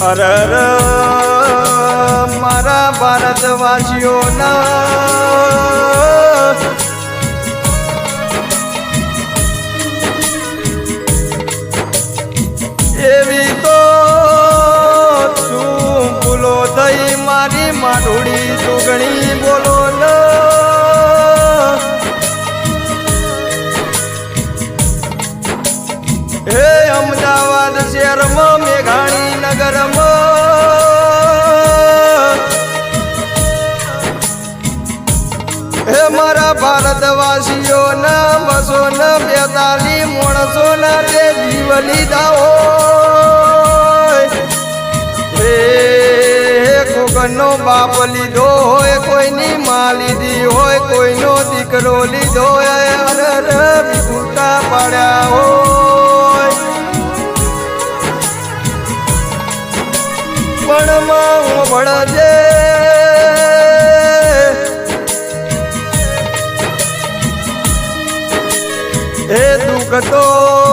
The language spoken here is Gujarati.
અરર મારા ભારતવાસીઓના. એવી તો શું ભૂલો થઈ મારી માઢોળી સુગણી બોલો હે અમદાવાદ શહેરમાં મેઘાણી હે મારા ભારતવાસીઓના બસો, ને બેતાલી માણસો, ના તે જીવ લીધા હોય. હે બાપ લીધો હોય, કોઈની માં લીધી હોય, કોઈનો દીકરો લીધો હોય અરે અરે વિભૂતા પાડ્યા હોય. પણ માં હું ભળજે એ દુઃખ તો